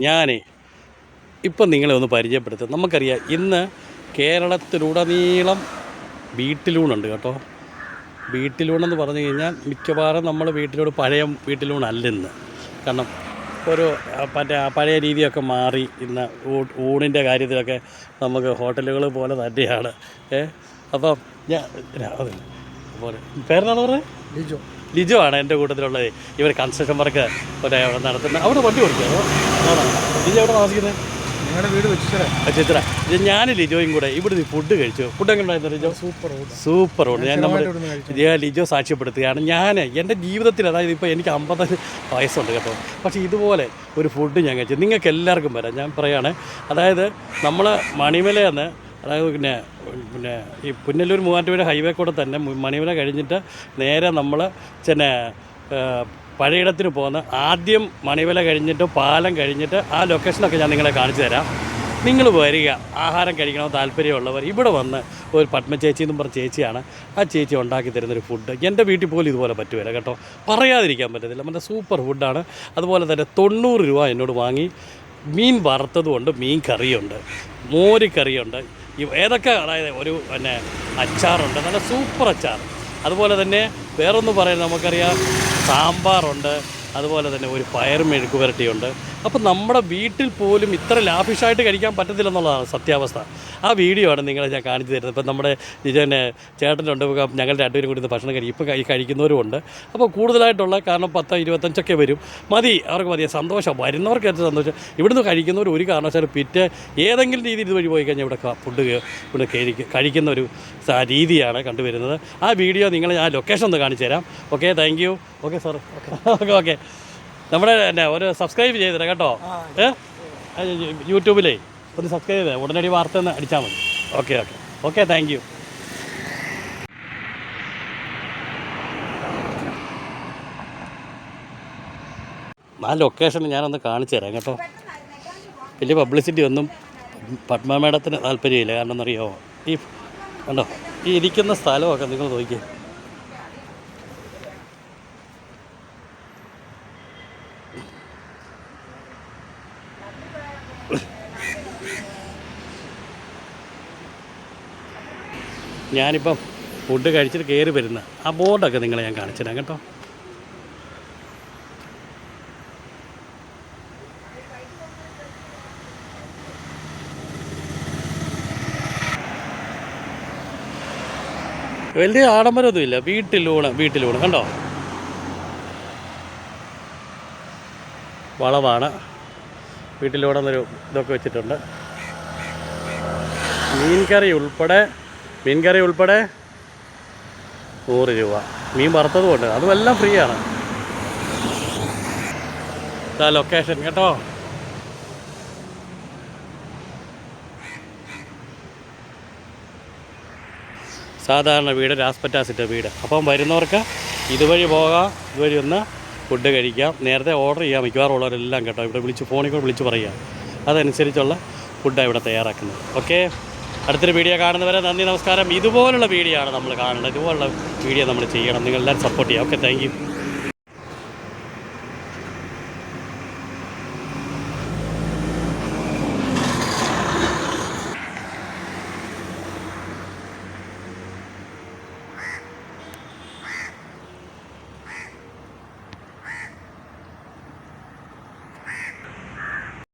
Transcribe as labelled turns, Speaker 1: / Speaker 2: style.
Speaker 1: ഞാനേ ഇപ്പം നിങ്ങളെ ഒന്ന് പരിചയപ്പെടുത്തും. നമുക്കറിയാം ഇന്ന് കേരളത്തിലുടനീളം വീട്ടിലൂണുണ്ട് കേട്ടോ. വീട്ടിലൂണെന്ന് പറഞ്ഞു കഴിഞ്ഞാൽ മിക്കവാറും നമ്മൾ വീട്ടിലൂടെ പഴയ വീട്ടിലൂണല്ലെന്ന്. കാരണം ഒരു മറ്റേ പഴയ രീതിയൊക്കെ മാറി ഇന്ന് ഊണിന്റെ കാര്യത്തിലൊക്കെ നമുക്ക് ഹോട്ടലുകൾ പോലെ തന്നെയാണ്. ഏ അപ്പം ഞാൻ രാവിലെ പോലെ പേരെന്താണ് പറഞ്ഞത്
Speaker 2: ലിജോ.
Speaker 1: ലിജോ ആണ് എന്റെ കൂട്ടത്തിലുള്ളത്. ഇവർ കൺസ്ട്രക്ഷൻ വർക്ക് ഒരു നടത്തുന്ന അവിടെ വണ്ടി കൊടുക്കുക ലിജോ എവിടെ താമസിക്കുന്നത്
Speaker 2: ഞങ്ങളുടെ വീട് വെച്ചിട്ട്
Speaker 1: ചിത്ര ഇത് ഞാൻ ലിജോയും കൂടെ ഇവിടുന്ന് ഫുഡ് കഴിച്ചു. ഫുഡ് എങ്ങനെ ഉണ്ടായിരുന്നു ലിജോ?
Speaker 2: സൂപ്പർ
Speaker 1: സൂപ്പർ ഉണ്ട് ഞാൻ ഞാൻ ലിജോ സാക്ഷ്യപ്പെടുത്തുകയാണ്. ഞാൻ എന്റെ ജീവിതത്തിൽ അതായത് ഇപ്പോൾ എനിക്ക് അമ്പത്തഞ്ച് വയസ്സുണ്ട് കേട്ടോ. പക്ഷേ ഇതുപോലെ ഒരു ഫുഡ് ഞാൻ കഴിച്ചു. നിങ്ങൾക്ക് എല്ലാവർക്കും വരാം. ഞാൻ പറയുകയാണ് അതായത് നമ്മൾ മണിമലയെന്ന് അതായത് പിന്നെ പിന്നെ ഈ പുന്നല്ലൂർ മൂവാറ്റുപുഴ ഹൈവേ കൂടെ തന്നെ മണിമല കഴിഞ്ഞിട്ട് നേരെ നമ്മൾ പിന്നെ പഴയിടത്തിന് പോകുന്ന ആദ്യം മണിമല കഴിഞ്ഞിട്ട് പാലം കഴിഞ്ഞിട്ട് ആ ലൊക്കേഷനൊക്കെ ഞാൻ നിങ്ങളെ കാണിച്ചു തരാം. നിങ്ങൾ വരിക ആഹാരം കഴിക്കണമെന്ന് താല്പര്യമുള്ളവർ ഇവിടെ വന്ന് ഒരു പത്മ ചേച്ചി എന്നും പറഞ്ഞ ചേച്ചിയാണ്. ആ ചേച്ചി ഉണ്ടാക്കി തരുന്നൊരു ഫുഡ് എന്റെ വീട്ടിൽ പോലും ഇതുപോലെ പറ്റുമല്ല കേട്ടോ. പറയാതിരിക്കാൻ പറ്റത്തില്ല. മറ്റേ സൂപ്പർ ഫുഡാണ് അതുപോലെ തന്നെ തൊണ്ണൂറ് രൂപ എന്നോട് വാങ്ങി മീൻ വറുത്തതുമുണ്ട് മീൻ കറിയുണ്ട്. മോര് കറിയുണ്ട്. ഈ- ഏതൊക്കെ അതായത് ഒരു പിന്നെ അച്ചാറുണ്ട് നല്ല സൂപ്പർ അച്ചാർ. അതുപോലെ തന്നെ വേറൊന്നും പറയാൻ നമുക്കറിയാം സാമ്പാറുണ്ട് അതുപോലെ തന്നെ ഒരു പയർ മെഴുക്ക് പുരട്ടിയുണ്ട് അപ്പം നമ്മുടെ വീട്ടിൽ പോലും ഇത്ര ലാഭിഷായിട്ട് കഴിക്കാൻ പറ്റത്തില്ലെന്നുള്ളതാണ് സത്യാവസ്ഥ. ആ വീഡിയോ ആണ് നിങ്ങളെ ഞാൻ കാണിച്ചു തരുന്നത്. ഇപ്പം നമ്മുടെ ഇതിനെ ചേട്ടനുണ്ട്. ഉണ്ട് ഞങ്ങൾ രണ്ടുപേരും കൂടി ഇന്ന് ഭക്ഷണം കഴിക്കും. ഇപ്പം കഴി കഴിക്കുന്നവരുമുണ്ട് അപ്പോൾ കൂടുതലായിട്ടുള്ള കാരണം പത്ത് ഇരുപത്തഞ്ചൊക്കെ വരും. മതി അവർക്ക് മതി. സന്തോഷം. വരുന്നവർക്ക് ഏറ്റവും സന്തോഷം? ഇവിടുന്ന് കഴിക്കുന്നവർ ഒരു കാരണവശാലും പിറ്റേ ഏതെങ്കിലും രീതിയിൽ ഇതുവഴി പോയി കഴിഞ്ഞാൽ ഇവിടെ ഫുഡ് ഇവിടെ കഴിക്കുന്ന ഒരു രീതിയാണ് കണ്ടുവരുന്നത്. ആ വീഡിയോ നിങ്ങൾ ആ ലൊക്കേഷൻ ഒന്ന് കാണിച്ചു തരാം. Okay thank you okay sir okay okay നമ്മുടെ എന്നെ ഒരു സബ്സ്ക്രൈബ് ചെയ്തിട്ട് കേട്ടോ. ഏ? യൂട്യൂബിലേ ഒന്ന് സബ്സ്ക്രൈബ് ചെയ്തേ. ഉടനടി വാർത്ത ഒന്ന് അടിച്ചാൽ മതി. Okay okay. Okay thank you ആ ലൊക്കേഷൻ ഞാനൊന്ന് കാണിച്ചു തരാം കേട്ടോ. വലിയ പബ്ലിസിറ്റി ഒന്നും പത്മ മേഡത്തിന് താല്പര്യമില്ല. കാരണം എന്നറിയോ ഈ കണ്ടോ? ഈ ഇരിക്കുന്ന സ്ഥലമൊക്കെ നിങ്ങൾ നോക്കിയേ. ഞാനിപ്പം ഫുഡ് കഴിച്ചിട്ട് കയറി വരുന്ന ആ ബോർഡൊക്കെ നിങ്ങളെ ഞാൻ കാണിച്ചു തരാം കേട്ടോ. വലിയ ആഡംബരമൊന്നുമില്ല. വീട്ടിലൂണ് വീട്ടിലൂണ് കണ്ടോ? വളവാണ് ഒരു ഇതൊക്കെ വെച്ചിട്ടുണ്ട്. മീൻ കറി ഉൾപ്പെടെ മീൻ കറി ഉൾപ്പെടെ നൂറ് രൂപ. മീൻ വറുത്തത് കൊണ്ട് അതുമെല്ലാം ഫ്രീ ആണ്. ലൊക്കേഷൻ കേട്ടോ. സാധാരണ വീട് രാസ്പറ്റാസിന്റെ വീട്. അപ്പം വരുന്നവർക്ക് ഇതുവഴി പോകാം ഇതുവഴി ഒന്ന് ഫുഡ് കഴിക്കാം. നേരത്തെ ഓർഡർ ചെയ്യാം. മിക്കവാറും ഉള്ളവരെല്ലാം കേട്ടോ. ഇവിടെ വിളിച്ച് ഫോണിൽ കൂടെ വിളിച്ച് പറയുക അതനുസരിച്ചുള്ള ഫുഡാണ് ഇവിടെ തയ്യാറാക്കുന്നത്. ഓക്കെ അടുത്തൊരു വീഡിയോ കാണുന്നവരെ നന്ദി നമസ്കാരം. ഇതുപോലുള്ള വീഡിയോ ആണ് നമ്മൾ കാണുന്നത്. ഇതുപോലുള്ള വീഡിയോ നമ്മൾ ചെയ്യണം. നിങ്ങളെല്ലാവരും സപ്പോർട്ട് ചെയ്യാം ഓക്കെ താങ്ക്